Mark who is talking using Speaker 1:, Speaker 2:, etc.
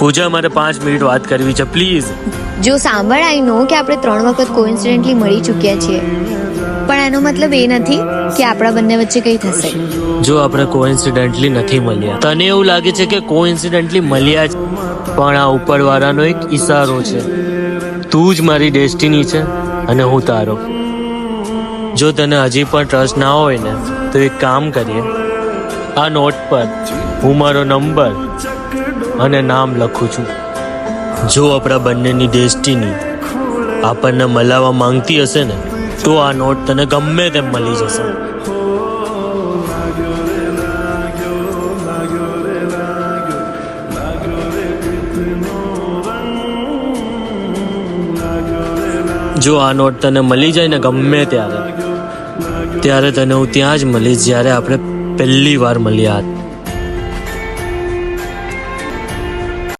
Speaker 1: પૂજા મારે પાંચ મિનિટ વાત કરવી છે પ્લીઝ.
Speaker 2: જો સાંભળ આઈ નો કે આપણે ત્રણ વખત કોઇન્સિડેન્ટલી મળી ચૂક્યા છીએ. પણ એનો મતલબ એ નથી કે આપણા બંને વચ્ચે કંઈ થશે.
Speaker 1: જો આપણે કોઇન્સિડેન્ટલી નથી મળ્યા. તને એવું લાગે છે કે કોઇન્સિડેન્ટલી મળ્યા જ? પણ આ ઉપરવાળાનો એક ઈશારો છે. તું જ મારી ડેસ્ટિની છે અને હું તારો. જો તને હજી પણ ટ્રસ્ટ ના હોય ને તો એક કામ કરીએ. આ નોટ પર હું મારો નંબર અને નામ લખું છું. જો આપણા બંનેની ડેસ્ટિની આપણને મલાવા માંગતી હશે ને, તો આ નોટ તને ગમે તેમ મળી જશે. જો આ નોટ તને મળી જાય ને ગમે ત્યારે ત્યારે તને હું ત્યાં જ મળીશ જ્યારે આપણે પહેલી વાર મળ્યા. હતા